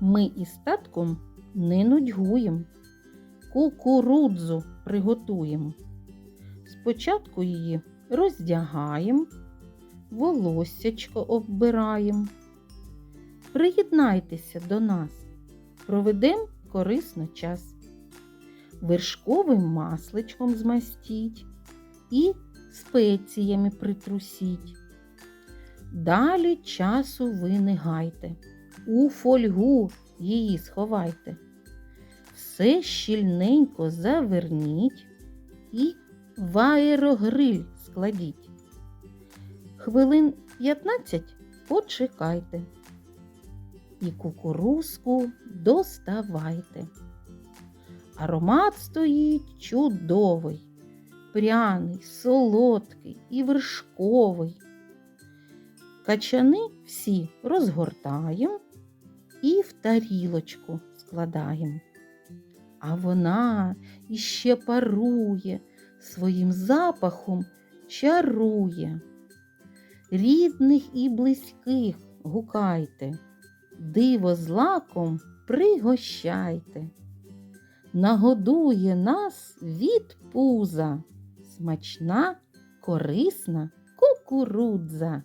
Ми із татком не нудьгуєм, кукурудзу приготуємо. Спочатку її роздягаємо, волоссячко оббираємо. Приєднайтеся до нас, проведемо корисно час. Вершковим масличком змастіть і спеціями притрусіть. Далі часу ви не гайте, у фольгу її сховайте. Все щільненько заверніть і в аерогриль складіть. Хвилин 15 почекайте. І кукурузку доставайте. Аромат стоїть чудовий, пряний, солодкий і вершковий. Качани всі розгортаємо і в тарілочку складаємо. А вона іще парує, своїм запахом чарує. Рідних і близьких гукайте, диво з лаком пригощайте. Нагодує нас від пуза, смачна, корисна кукурудза.